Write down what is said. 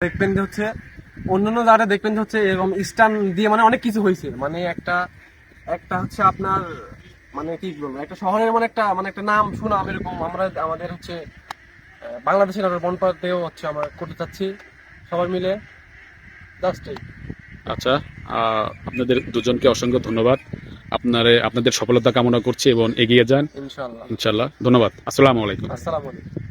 দেখবেন যে হচ্ছে অন্যান্য জায়গাটা দেখবেন যে হচ্ছে এরকম স্টান দিয়ে মানে অনেক কিছু হয়েছে। মানে একটা একটা হচ্ছে আপনার মানে কি বলব একটা শহরের মানে একটা মানে একটা নাম সুনাম এরকম আমরা আমাদের হচ্ছে বাংলাদেশের আমরা বনপাতেও হচ্ছে আমরা করতে চাচ্ছি সবাই মিলে জাস্ট আচ্ছা আপনাদের দুজনকে অসংখ্য ধন্যবাদ। আপনারে আপনাদের সফলতা কামনা করছি এবং এগিয়ে যান। ইনশাল্লাহ ইনশাল্লাহ ধন্যবাদ। আসসালামু আলাইকুম। আসসালামু আলাইকুম।